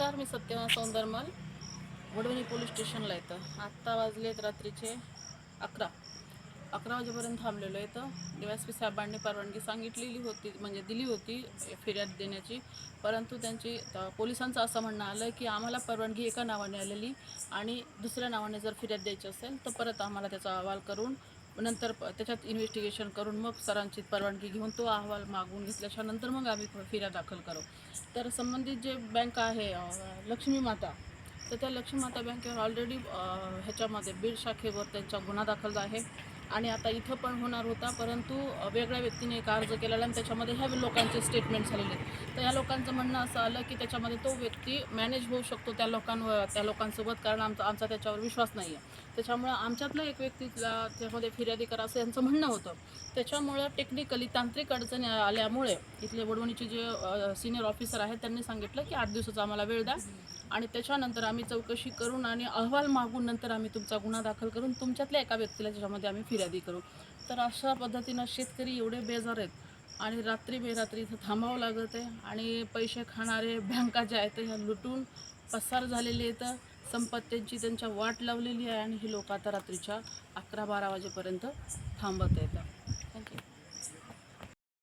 नमस्कार मी सत्यवान सौंदरमल वडवणी पोलीस स्टेशनला येतं. आत्ता वाजलेत रात्रीचे अकरा. अकरा वाजेपर्यंत थांबलेलो आहे तर डी एस पी साहेबांनी परवानगी सांगितलेली होती म्हणजे दिली होती फिर्याद देण्याची. परंतु त्यांची पोलिसांचं असं म्हणणं आलं की आम्हाला परवानगी एका नावाने आलेली आणि दुसऱ्या नावाने जर फिर्याद द्यायची असेल तर परत आम्हाला त्याचा अहवाल करून नंतर त्याच्यात इन्व्हेस्टिगेशन करून मग सरांची परवानगी घेऊन तो अहवाल मागून घेतल्याच्या नंतर मग आम्ही फिर्या दाखल करू. तर संबंधित जे बँक आहे लक्ष्मी माता तर त्या लक्ष्मी माता बँकेवर ऑलरेडी ह्याच्यामध्ये बीड शाखेवर त्यांचा गुन्हा दाखल आहे. आणि आता इथं पण होणार होता परंतु वेगळ्या व्यक्तीने एक अर्ज केलेला आणि त्याच्यामध्ये ह्या लोकांचे स्टेटमेंट झालेले आहेत. तर या लोकांचं म्हणणं असं आलं की त्याच्यामध्ये तो व्यक्ती मॅनेज होऊ शकतो त्या लोकांवर त्या लोकांसोबत कारण आमचा आमचा त्याच्यावर विश्वास नाही आहे त्याच्यामुळं आमच्यातला एक व्यक्तीला त्यामध्ये फिर्यादी करा असं यांचं म्हणणं होतं. त्याच्यामुळं टेक्निकली तांत्रिक अडचणी आल्यामुळे इथले वडवणीचे जे सिनियर ऑफिसर आहेत त्यांनी सांगितलं की आठ दिवसाचा आम्हाला वेळ द्या. आणि त्याच्यानंतर आम्ही चौकशी करून आणि अहवाल मागून नंतर आम्ही तुमचा गुन्हा दाखल करून तुमच्यातल्या एका व्यक्तीला त्याच्यामध्ये आम्ही फिर्यादी करू. तर अशा पद्धतीनं शेतकरी एवढे बेजार आहेत आणि रात्री बेरात्री इथं थांबावं लागत आहे आणि पैसे खाणारे बँका ज्या आहेत ह्या लुटून पसार झालेले आहेत. संपत्तीची त्यांच्या वाट लावलेली आहे आणि ही लोक आता रात्रीच्या अकरा बारा वाजेपर्यंत थांबत आहेत.